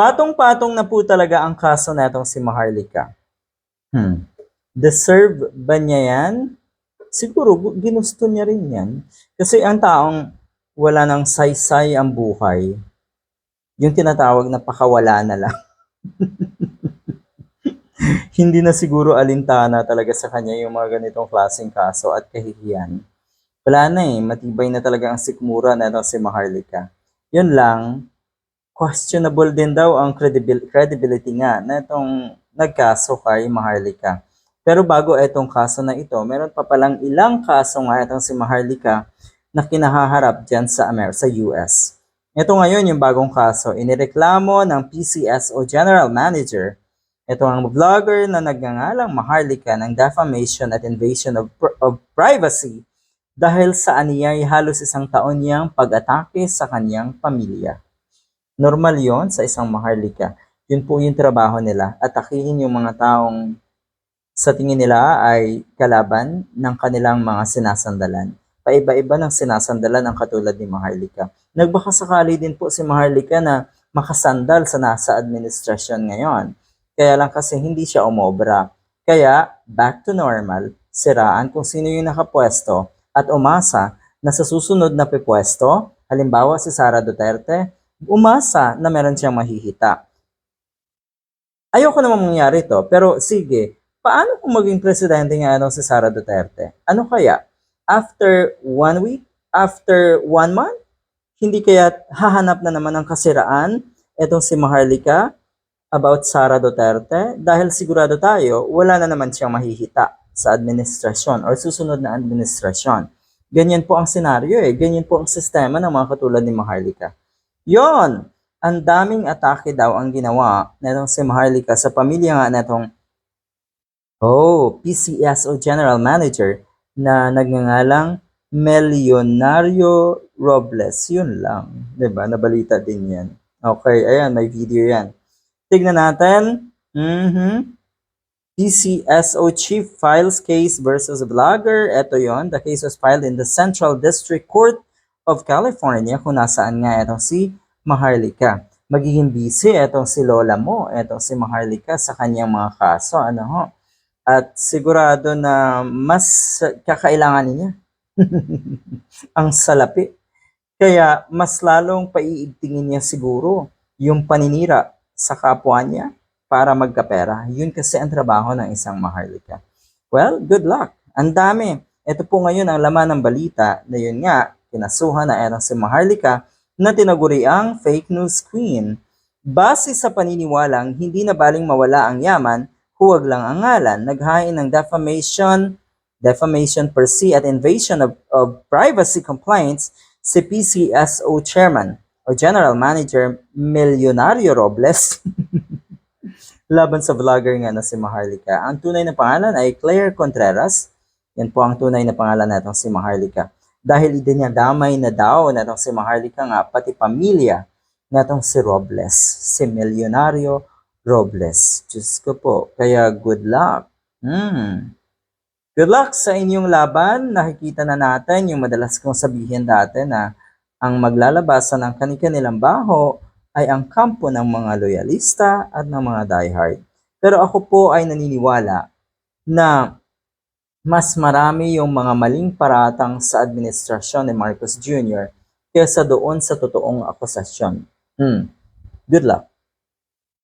Patong-patong na po talaga ang kaso netong si Maharlika. Hmm. Deserve ba niya yan? Siguro, gu- ginusto niya rin yan. Kasi ang taong wala ng saysay ang buhay, yung tinatawag na pakawala na lang. Hindi na siguro alintana talaga sa kanya yung mga ganitong klaseng kaso at kahihiyan. Wala na eh, matibay na talaga ang sikmura na si Maharlika. Yun lang, questionable din daw ang credibil- credibility nga na itong nagkaso kay Maharlika. Pero bago itong kaso na ito, meron pa palang ilang kaso nga itong si Maharlika na kinahaharap dyan sa, Amer sa US. Ito ngayon yung bagong kaso, inireklamo ng PCSO General Manager. Ito ang vlogger na nagngangalang Maharlika ng defamation at invasion of, pr- of privacy dahil sa aniyay halos isang taon niyang pag-atake sa kanyang pamilya. Normal yon sa isang Maharlika. Yun po yung trabaho nila. Atakihin yung mga taong sa tingin nila ay kalaban ng kanilang mga sinasandalan. Paiba-iba ng sinasandalan ang katulad ni Maharlika. Nagbaka sakali din po si Maharlika na makasandal sa nasa administrasyon ngayon. Kaya lang kasi hindi siya umobra. Kaya, back to normal, siraan kung sino yung nakapwesto at umasa na sa susunod na pipwesto, halimbawa si Sara Duterte, umasa na meron siyang mahihita. Ayoko naman mangyari to, pero sige, paano kung maging presidente nga ano si Sara Duterte? Ano kaya? After one week? After one month? Hindi kaya hahanap na naman ng kasiraan etong si Maharlika about Sara Duterte? Dahil sigurado tayo, wala na naman siyang mahihita sa administrasyon or susunod na administrasyon. Ganyan po ang senaryo eh. Ganyan po ang sistema ng mga katulad ni Maharlika. Yon! Ang daming atake daw ang ginawa netong si Maharlika sa pamilya nga netong oh, PCSO General Manager na nagngangalang Melionario Robles. Yun lang. ba Nabalita din yan. Okay, ayan, may video yan. Tignan natin. Mhm. PCSO Chief files case versus vlogger. Ito yon. The case was filed in the Central District Court of California kung nasaan nga itong si Maharlika. Magiging busy itong si Lola mo, itong si Maharlika sa kanyang mga kaso. Ano ho? At sigurado na mas kakailangan niya ang salapi. Kaya mas lalong paiigtingin niya siguro yung paninira sa kapwa niya para magkapera. Yun kasi ang trabaho ng isang Maharlika. Well, good luck. Ang dami. Ito po ngayon ang laman ng balita na yun nga, kinasuhan na erang si Maharlika na tinaguri ang fake news queen. Base sa paniniwalang hindi na baling mawala ang yaman, huwag lang ang ngalan, naghain ng defamation, defamation per se at invasion of, of privacy complaints si PCSO Chairman o General Manager Milyonario Robles laban sa vlogger nga na si Maharlika. Ang tunay na pangalan ay Claire Contreras. Yan po ang tunay na pangalan natong si Maharlika. Dahil idinadamay na daw natong si Maharlika nga pati pamilya natong si Robles, si Milyonario Robles. Diyos ko po. Kaya good luck. Hmm. Good luck sa inyong laban. Nakikita na natin yung madalas kong sabihin dati na ang maglalabasan ng kanilang baho ay ang kampo ng mga loyalista at ng mga diehard. Pero ako po ay naniniwala na mas marami yung mga maling paratang sa administrasyon ni Marcos Jr. kaysa doon sa totoong akusasyon. Hmm. Good luck.